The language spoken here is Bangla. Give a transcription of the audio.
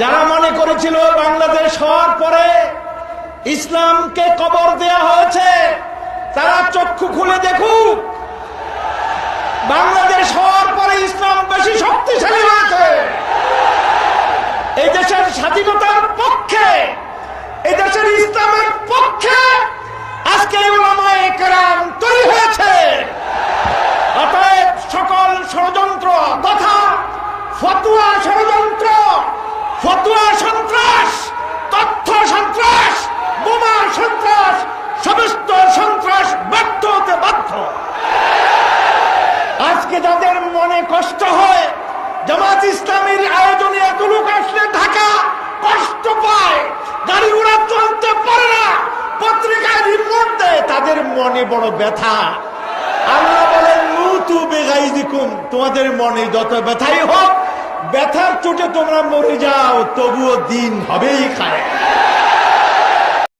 যারা মনে করেছিল বাংলাদেশ হওয়ার পরে ইসলামকে কবর দেয়া হয়েছে, তারা চক্ষু খুলে দেখুক। বাংলাদেশ হওয়ার পরে ইসলাম বেশি শক্তিশালী হয়েছে। এই দেশের স্বাধীনতার পক্ষে, এই দেশের ইসলামের পক্ষে আজকে তৈরি হয়েছে। অতএব সকল ষড়যন্ত্র তথা ফতুয়া ষড়যন্ত্র ফতুয়া সন্ত্রাস, তথ্য সন্ত্রাস, বোমা সন্ত্রাস, সমস্ত সন্ত্রাস ব্যর্থ হতে বাধ্য। আজকে যাদের মনে কষ্ট হয়, জামাত ইসলামীর আয়োজনে এত লোক আসলে ঢাকা কষ্ট পায়, গাড়ি ঘোড়া চলতে পারে না, পত্রিকায় রিপোর্ট দেয়, তাদের মনে বড় ব্যথা। আল্লাহ বলেন তোমাদের মনে যত ব্যথাই হোক ব্যথার চোটে তোমরা মরে যাও তবুও দিন হবেই খায়